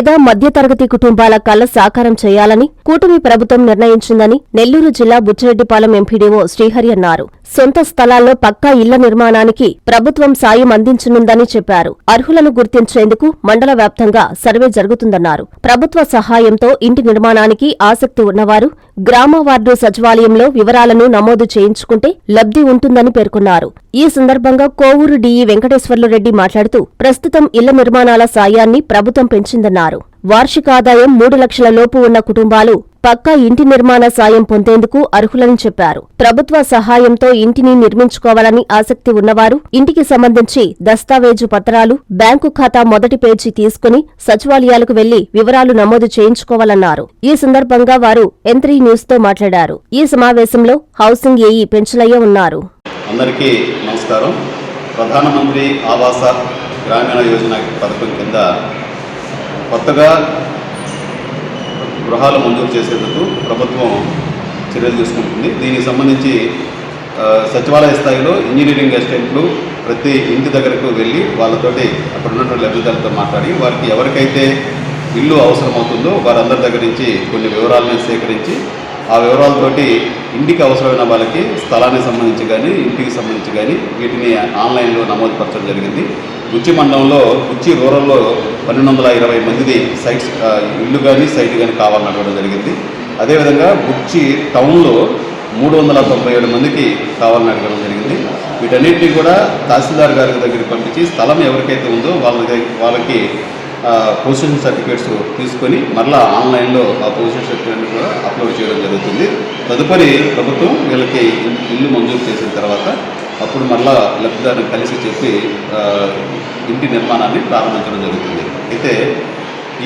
పేద మధ్యతరగతి కుటుంబాల కల సాకారం చేయాలని కూటమి ప్రభుత్వం నిర్ణయించిందని నెల్లూరు జిల్లా బుచ్చిరెడ్డిపాలెం ఎంపీడీఓ శ్రీహరి అన్నారు. సొంత స్థలాల్లో పక్కా ఇళ్ళ నిర్మాణానికి ప్రభుత్వం సాయం అందించనుందని చెప్పారు. అర్హులను గుర్తించేందుకు మండల వ్యాప్తంగా సర్వే జరుగుతుందన్నారు. ప్రభుత్వ సహాయంతో ఇంటి నిర్మాణానికి ఆసక్తి ఉన్నవారు గ్రామ వార్డు సచివాలయంలో వివరాలను నమోదు చేయించుకుంటే లబ్ధి ఉంటుందని పేర్కొన్నారు. ఈ సందర్భంగా కోవూరు డీఈ వెంకటేశ్వర్లు రెడ్డి మాట్లాడుతూ ప్రస్తుతం ఇళ్ళ నిర్మాణాల సాయాన్ని ప్రభుత్వం పెంచిందన్నారు. వార్షిక ఆదాయం మూడు లక్షల లోపు ఉన్న కుటుంబాలు పక్కా ఇంటి నిర్మాణ సాయం పొందేందుకు అర్హులని చెప్పారు. ప్రభుత్వ సహాయంతో ఇంటిని నిర్మించుకోవాలని ఆసక్తి ఉన్నవారు ఇంటికి సంబంధించి దస్తావేజు పత్రాలు బ్యాంకు ఖాతా మొదటి పేజీ తీసుకుని సచివాలయాలకు వెళ్ళి వివరాలు నమోదు చేయించుకోవాలన్నారు. ఈ సందర్భంగా వారు ఎంత్రీ న్యూస్తో మాట్లాడారు. ఈ సమావేశంలో హౌసింగ్ ఏఈ పెంచులయ్య ఉన్నారు. అందరికీ నమస్కారం. ప్రధానమంత్రి ఆవాస గ్రామీణ యోజన పథకం కింద కొత్తగా గృహాలు మంజూరు చేసేందుకు ప్రభుత్వం చర్యలు తీసుకుంటుంది. దీనికి సంబంధించి సచివాలయ స్థాయిలో ఇంజనీరింగ్ అసిస్టెంట్లు ప్రతి ఇంటి దగ్గరకు వెళ్ళి వాళ్ళతోటి అక్కడ ఉన్నటువంటి లబ్ధిదారులతో మాట్లాడి వారికి ఎవరికైతే ఇల్లు అవసరమవుతుందో వారందరి దగ్గర నుంచి కొన్ని వివరాలను సేకరించి ఆ వివరాలతోటి ఇంటికి అవసరమైన వాళ్ళకి స్థలానికి సంబంధించి కానీ ఇంటికి సంబంధించి కానీ వీటిని ఆన్లైన్లో నమోదు పరచడం జరిగింది. గుచ్చి మండలంలో గుచ్చి రూరల్లో పన్నెండు వందల ఇరవై మందిది సైట్స్ ఇల్లు కానీ సైట్ కానీ కావాలని అడగడం జరిగింది. అదేవిధంగా గుచ్చి టౌన్లో మూడు వందల తొంభై ఏడు మందికి కావాలని అడగడం జరిగింది. వీటన్నిటిని కూడా తహసీల్దార్ గారి దగ్గరికి పంపించి స్థలం ఎవరికైతే ఉందో వాళ్ళ దగ్గర వాళ్ళకి పొజిషన్ సర్టిఫికేట్స్ తీసుకొని మరలా ఆన్లైన్లో ఆ పొజిషన్ సర్టిఫికేట్ కూడా అప్లోడ్ చేయడం జరుగుతుంది. తదుపరి ప్రభుత్వం వీళ్ళకి ఇల్లు మంజూరు చేసిన తర్వాత అప్పుడు మళ్ళా లబ్ధిదారుని కలిసి చెప్పి ఇంటి నిర్మాణాన్ని ప్రారంభించడం జరుగుతుంది. అయితే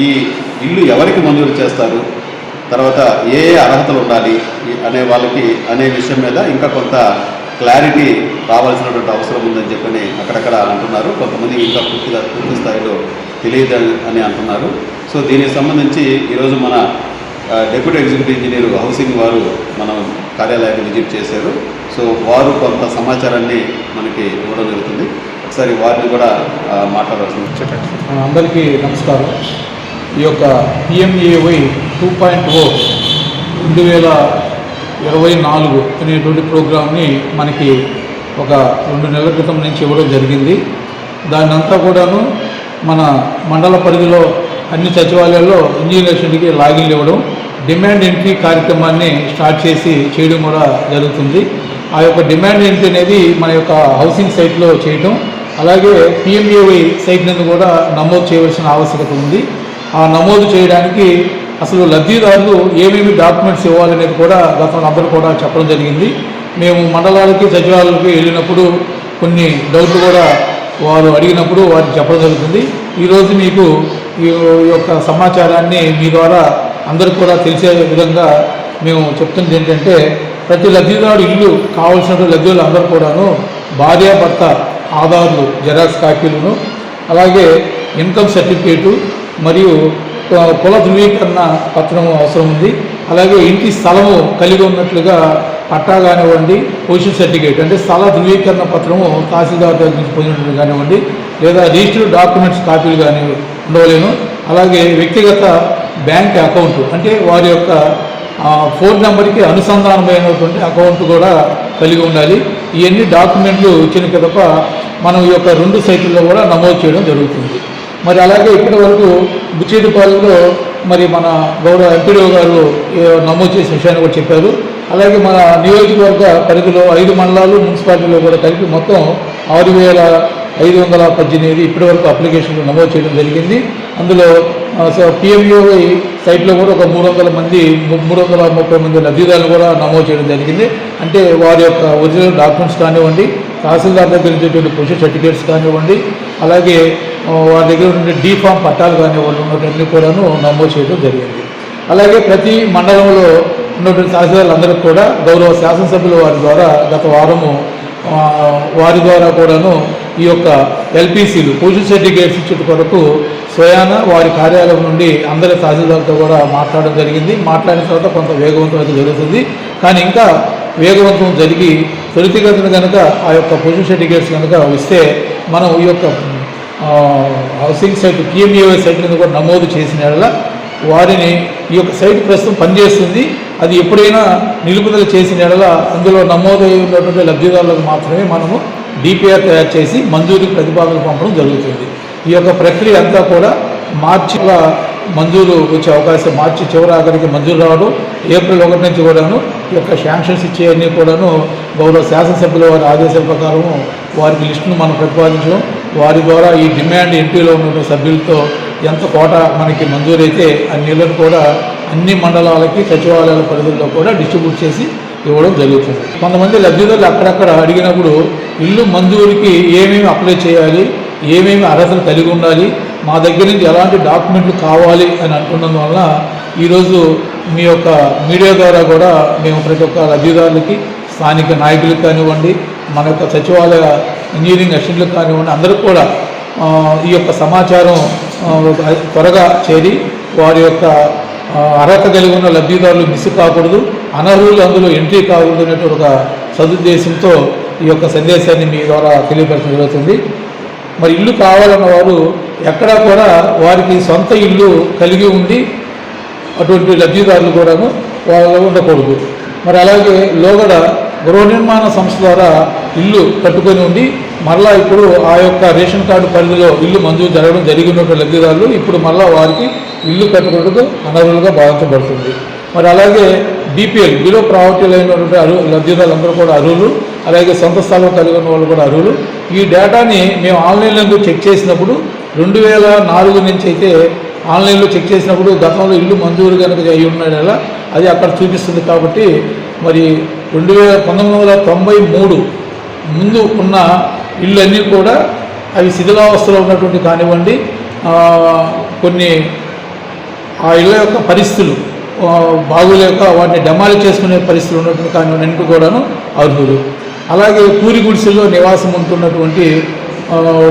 ఈ ఇల్లు ఎవరికి మంజూరు చేస్తారు? తర్వాత ఏ ఏ అర్హతలు ఉండాలి అనే వాళ్ళకి అనే విషయం మీద ఇంకా కొంత క్లారిటీ రావాల్సినటువంటి అవసరం ఉందని చెప్పని అక్కడక్కడ అంటున్నారు. కొంతమంది ఇంకా పూర్తిగా పూర్తి స్థాయిలో తెలియదు అని- అంటున్నారు. సో దీనికి సంబంధించి ఈరోజు మన డెప్యూటీ ఎగ్జిక్యూటివ్ ఇంజనీర్ హౌసింగ్ వారు మనం కార్యాలయాన్ని విజిట్ చేశారు. సో వారు కొంత సమాచారాన్ని మనకి ఇవ్వడం జరుగుతుంది. ఒకసారి వారిని కూడా మాట్లాడాల్సింది చెప్పండి. అందరికీ నమస్కారం. ఈ యొక్క పిఎంఏవై టూ పాయింట్ ఓ రెండు వేల ఇరవై నాలుగు అనేటువంటి ప్రోగ్రామ్ని మనకి ఒక రెండు నెలల క్రితం నుంచి ఇవ్వడం జరిగింది. దాన్నంతా కూడాను మన మండల పరిధిలో అన్ని సచివాలయాల్లో ఇంజనీర్స్కి లాగిన్లు ఇవ్వడం డిమాండ్ ఎంట్రీ కార్యక్రమాన్ని స్టార్ట్ చేసి చేయడం కూడా జరుగుతుంది. ఆ యొక్క డిమాండ్ ఏంటి అనేది మన యొక్క హౌసింగ్ సైట్లో చేయటం అలాగే పిఎంఏవై సైట్ నందు కూడా నమోదు చేయవలసిన ఆవశ్యకత ఉంది. ఆ నమోదు చేయడానికి అసలు లబ్ధిదారులు ఏమేమి డాక్యుమెంట్స్ ఇవ్వాలనేది కూడా గతంలో అందరూ కూడా చెప్పడం జరిగింది. మేము మండలాలకి సచివాలయాలకి వెళ్ళినప్పుడు కొన్ని డౌట్లు కూడా వారు అడిగినప్పుడు వారికి చెప్పడం జరుగుతుంది. ఈరోజు మీకు ఈ యొక్క సమాచారాన్ని మీ ద్వారా అందరికి కూడా తెలిసే విధంగా మేము చెప్తుంది ఏంటంటే ప్రతి లబ్ధిదారు ఇల్లు కావాల్సిన లబ్ధిదారులు అందరూ కూడాను భార్యాభర్త ఆధార్లు జెరాక్స్ కాపీలను అలాగే ఇన్కమ్ సర్టిఫికేటు మరియు కుల ధృవీకరణ పత్రం అవసరం ఉంది. అలాగే ఇంటి స్థలము కలిగి ఉన్నట్లుగా పట్టా కానివ్వండి పొజిషన్ సర్టిఫికేట్ అంటే స్థల ధృవీకరణ పత్రము తహసీల్దార్ దగ్గర నుంచి పొందినట్లు కానివ్వండి లేదా రిజిస్టర్డ్ డాక్యుమెంట్స్ కాపీలు కానీ ఉండవలేను. అలాగే వ్యక్తిగత బ్యాంక్ అకౌంట్ అంటే వారి యొక్క ఫోన్ నెంబర్కి అనుసంధానమైనటువంటి అకౌంట్ కూడా కలిగి ఉండాలి. ఇవన్నీ డాక్యుమెంట్లు ఇచ్చిన పిదప మనం ఈ యొక్క రెండు సైట్లలో కూడా నమోదు చేయడం జరుగుతుంది. మరి అలాగే ఇప్పటి వరకు బుచ్చేటిపాలెంలో మరి మన గౌరవ ఎంపీడీఓ గారు నమోదు చేసిన విషయాన్ని కూడా చెప్పారు. అలాగే మన నియోజకవర్గ పరిధిలో ఐదు మండలాలు మున్సిపాలిటీలో కూడా కలిపి మొత్తం ఆరు వేల ఐదు వందల పద్దెనిమిది ఇప్పటి వరకు అప్లికేషన్లు నమోదు చేయడం జరిగింది. అందులో పిఎంయూఐ సైట్లో కూడా ఒక మూడు వందల మంది మూడు వందల ముప్పై మంది లబ్ధిదారులు కూడా నమోదు చేయడం జరిగింది. అంటే వారి యొక్క ఒరిజినల్ డాక్యుమెంట్స్ కానివ్వండి తహసీల్దార్ దగ్గర నుంచేటువంటి పొజిషన్ సర్టిఫికేట్స్ కానివ్వండి అలాగే వారి దగ్గర ఉండే డీ ఫామ్ పట్టాలు కానివ్వండి ఉన్నటువంటి కూడాను నమోదు చేయడం జరిగింది. అలాగే ప్రతి మండలంలో ఉన్నటువంటి తహసీల్దారులందరికీ కూడా గౌరవ శాసనసభ్యులు వారి ద్వారా గత వారము వారి ద్వారా కూడాను ఈ యొక్క ఎల్పిసిలు పొజిషన్ సర్టిఫికేట్స్ ఇచ్చేట కొరకు స్వయాన వారి కార్యాలయం నుండి అందరి తహసీల్దార్తో కూడా మాట్లాడడం జరిగింది. మాట్లాడిన తర్వాత కొంత వేగవంతం అయితే జరుగుతుంది. కానీ ఇంకా వేగవంతం జరిగి త్వరితగతిన కనుక ఆ యొక్క పొజిషన్ సర్టిఫికేట్స్ కనుక ఇస్తే మనం ఈ యొక్క హౌసింగ్ సైట్ పిఎంఏవై సైట్ మీద కూడా నమోదు చేసిన వారిని ఈ యొక్క సైట్ ప్రస్తుతం పనిచేస్తుంది. అది ఎప్పుడైనా నిలుపుదల చేసిన ఎడల అందులో నమోదై ఉన్నటువంటి లబ్ధిదారులకు మాత్రమే మనము డిపిఆర్ తయారు చేసి మంజూరు ప్రతిపాదనలు పంపడం జరుగుతుంది. ఈ యొక్క ప్రక్రియ అంతా కూడా మార్చిలో మంజూరు వచ్చే అవకాశం మార్చి చివరి ఆఖరికి మంజూరు రావడం ఏప్రిల్ ఒకటి నుంచి కూడాను ఈ యొక్క శాంక్షన్స్ ఇచ్చేవన్నీ కూడాను గౌరవ శాసనసభ్యుల వారి ఆదేశాల ప్రకారము వారికి లిస్టును మనం ప్రతిపాదించడం. వారి ద్వారా ఈ డిమాండ్ ఎంపీలో ఉన్న సభ్యులతో ఎంత కోట మనకి మంజూరైతే అన్ని కూడా అన్ని మండలాలకి సచివాలయాల పరిధుల్లో కూడా డిస్ట్రిబ్యూట్ చేసి ఇవ్వడం జరుగుతుంది. కొంతమంది లబ్ధిదారులు అక్కడక్కడ అడిగినప్పుడు ఇల్లు మంజూరికి ఏమేమి అప్లై చేయాలి ఏమేమి అర్హతలు కలిగి ఉండాలి మా దగ్గర నుంచి ఎలాంటి డాక్యుమెంట్లు కావాలి అని అంటున్నందువలన ఈరోజు మీ యొక్క మీడియా ద్వారా కూడా మేము ప్రతి ఒక్క లబ్ధిదారులకి స్థానిక నాయకులకు కానివ్వండి మన యొక్క సచివాలయ ఇంజనీరింగ్ అసిస్టెంట్లకు కానివ్వండి అందరికి కూడా ఈ యొక్క సమాచారం త్వరగా చేరి వారి యొక్క అర్హత కలిగి ఉన్న లబ్ధిదారులు మిస్ కాకూడదు అనర్హులు అందులో ఎంట్రీ కాకూడదు అనేటువంటి ఒక సదుద్దేశంతో ఈ యొక్క సందేశాన్ని మీ ద్వారా తెలియపరచడం జరుగుతుంది. మరి ఇల్లు కావాలన్న వారు ఎక్కడా కూడా వారికి సొంత ఇల్లు కలిగి ఉండి అటువంటి లబ్ధిదారులు కూడాను వాళ్ళు ఉండకూడదు. మరి అలాగే లోగడ గృహ నిర్మాణ సంస్థ ద్వారా ఇల్లు కట్టుకొని ఉండి మరలా ఇప్పుడు ఆ యొక్క రేషన్ కార్డు పరిధిలో ఇల్లు మంజూరు జరగడం జరిగినటువంటి లబ్ధిదారులు ఇప్పుడు మరలా వారికి ఇల్లు కట్టుకోవడం అనర్హులుగా భావించబడుతుంది మరి అలాగే బీపీఎల్ బిలో ప్రావర్టీ అయినటువంటి అర్హు లబ్ధిదారులందరూ కూడా అర్హులు. అలాగే సొంత స్థలం కలిగి ఉన్న వాళ్ళు కూడా అర్హులు. ఈ డేటాని మేము ఆన్లైన్లో చెక్ చేసినప్పుడు రెండు వేల నాలుగు నుంచి అయితే ఆన్లైన్లో చెక్ చేసినప్పుడు గతంలో ఇల్లు మంజూరు కనుక అయి ఉన్నాడల అది అక్కడ చూపిస్తుంది కాబట్టి మరి రెండు వేల పంతొమ్మిది వందల తొంభై మూడు ముందు ఉన్న ఇల్లు అన్నీ కూడా అవి శిథిలావస్థలో ఉన్నటువంటి కానివ్వండి కొన్ని ఆ ఇళ్ళ యొక్క పరిస్థితులు. బాగులేక వాటిని డమాలి చేసుకునే పరిస్థితులు ఉన్నటువంటి కానీ అన్నిటి కూడాను అర్హులు. అలాగే పూరి గుడిసెల్లో నివాసం ఉంటున్నటువంటి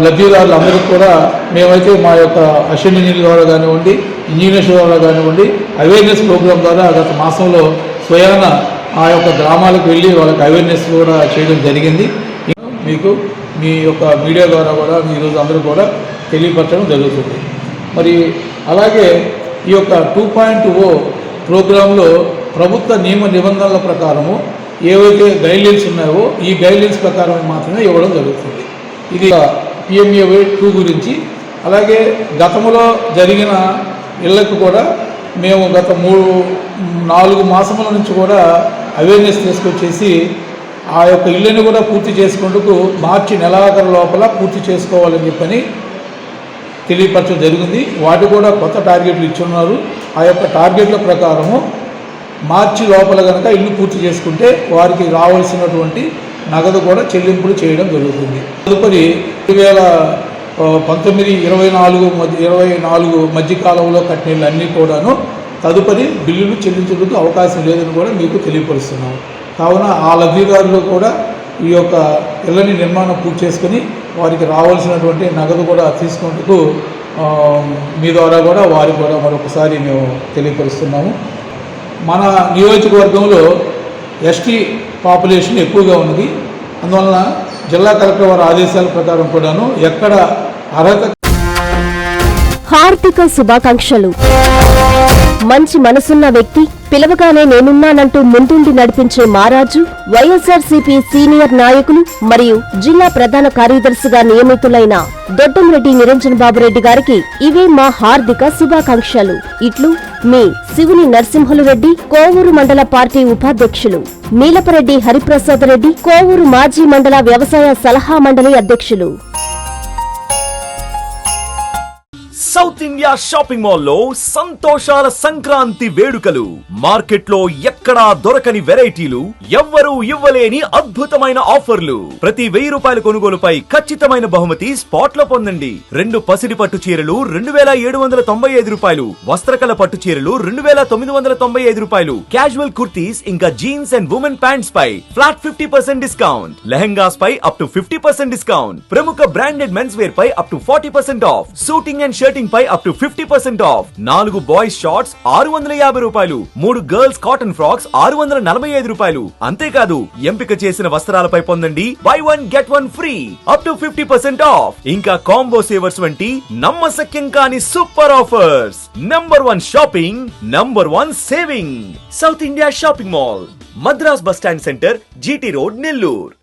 లబ్ధిదారులు అందరికీ కూడా మేమైతే మా యొక్క అశ్విన్ ఇంజనీర్ ద్వారా కానివ్వండి ఇంజనీర్స్ ద్వారా కానివ్వండి అవేర్నెస్ ప్రోగ్రామ్ ద్వారా గత మాసంలో స్వయాన ఆ యొక్క గ్రామాలకు వెళ్ళి వాళ్ళకి అవేర్నెస్ కూడా చేయడం జరిగింది. మీకు మీ యొక్క మీడియా ద్వారా కూడా ఈరోజు అందరూ కూడా తెలియపరచడం జరుగుతుంది. మరి అలాగే ఈ యొక్క టూ పాయింట్ ఓ ప్రోగ్రాంలో ప్రభుత్వ నియమ నిబంధనల ప్రకారము ఏవైతే గైడ్లైన్స్ ఉన్నాయో ఈ గైడ్లైన్స్ ప్రకారం మాత్రమే ఇవ్వడం జరుగుతుంది. ఇది పిఎంఏవై టూ గురించి. అలాగే గతంలో జరిగిన ఇళ్ళకు కూడా మేము గత మూడు నాలుగు మాసముల నుంచి కూడా అవేర్నెస్ తీసుకొచ్చేసి ఆ యొక్క ఇళ్ళని కూడా పూర్తి చేసుకుంటూ మార్చి నెలాఖరు లోపల పూర్తి చేసుకోవాలని చెప్పని తెలియపరచడం జరిగింది. వాటి కూడా కొత్త టార్గెట్లు ఇచ్చున్నారు ఆ యొక్క టార్గెట్ల ప్రకారము మార్చి లోపల కనుక ఇల్లు పూర్తి చేసుకుంటే వారికి రావాల్సినటువంటి నగదు కూడా చెల్లింపులు చేయడం జరుగుతుంది. తదుపరి రెండు వేల పంతొమ్మిది ఇరవై నాలుగు మధ్య ఇరవై నాలుగు మధ్యకాలంలో కట్టిన అన్నీ కూడాను తదుపరి బిల్లులు చెల్లించడానికి అవకాశం లేదని కూడా మీకు తెలియపరుస్తున్నాం కావున ఆ లబ్ధిదారులు కూడా ఈ యొక్క ఇళ్ళని నిర్మాణం పూర్తి చేసుకుని వారికి రావాల్సినటువంటి నగదు కూడా తీసుకుంటూ మీ ద్వారా కూడా వారికి కూడా మరొకసారి మేము తెలియపరుస్తున్నాము. మన నియోజకవర్గంలో ఎస్టీ పాపులేషన్ ఎక్కువగా ఉన్నది. అందువలన జిల్లా కలెక్టర్ వారి ఆదేశాల ప్రకారం కూడాను ఎక్కడ అర్హత హార్దిక శుభాకాంక్షలు. మంచి మనసున్న వ్యక్తి. పిలవగానే నేనున్నానంటూ ముందుండి నడిపించే మారాజు వైఎస్ఆర్సీపీ సీనియర్ నాయకులు మరియు జిల్లా ప్రధాన కార్యదర్శిగా నియమితులైన దొడ్డంరెడ్డి నిరంజన్ బాబురెడ్డి గారికి ఇవే మా హార్దిక శుభాకాంక్షలు. ఇట్లు మీ శివుని నరసింహులు రెడ్డి కోవూరు మండల పార్టీ ఉపాధ్యక్షులు. నీలపరెడ్డి హరిప్రసాద్ రెడ్డి కోవూరు మాజీ మండల వ్యవసాయ సలహా మండలి అధ్యక్షులు. సౌత్ ఇండియా షాపింగ్ మాల్లో సంతోషాల సంక్రాంతి వేడుకలు. మార్కెట్లో ఎక్కడా దొరకని వెరైటీలు ఎవ్వరూ ఇవ్వలేని అద్భుతమైన ఆఫర్లు. ప్రతి వెయ్యి రూపాయల కొనుగోలుపై ఖచ్చితమైన బహుమతి స్పాట్లో పొందండి. రెండు పసిడి పట్టు చీరలు రెండు వేల ఏడు వందల తొంభై ఐదు రూపాయలు వస్త్రకళ పట్టు చీరలు రెండు వేల తొమ్మిది వందల తొంభై ఐదు రూపాయలు. క్యాజువల్ కుర్తీస్ ఇంకా jeans and women pants pi flat fifty percent discount. Lehengas pi up to fifty percent discount. ప్రముఖ branded men's wear pi up to forty percent off. Shooting and shirting shopping pi up to fifty percent off నాలుగు boys shorts ఆరు వందల యాభై రూపాయలు. మూడు girls cotton frocks ఆరు వందల నలభై ఐదు రూపాయలు. అంతేకాదు ఎంపిక చేసిన వస్త్రాలపై పొందండి. Buy one get one free up to fifty percent off ఇంకా కాంబో సేవర్స్ వంటి నమ్మశక్యం కాని super offers number one shopping number one saving South India shopping mall Madras bus stand centre GT road Nellore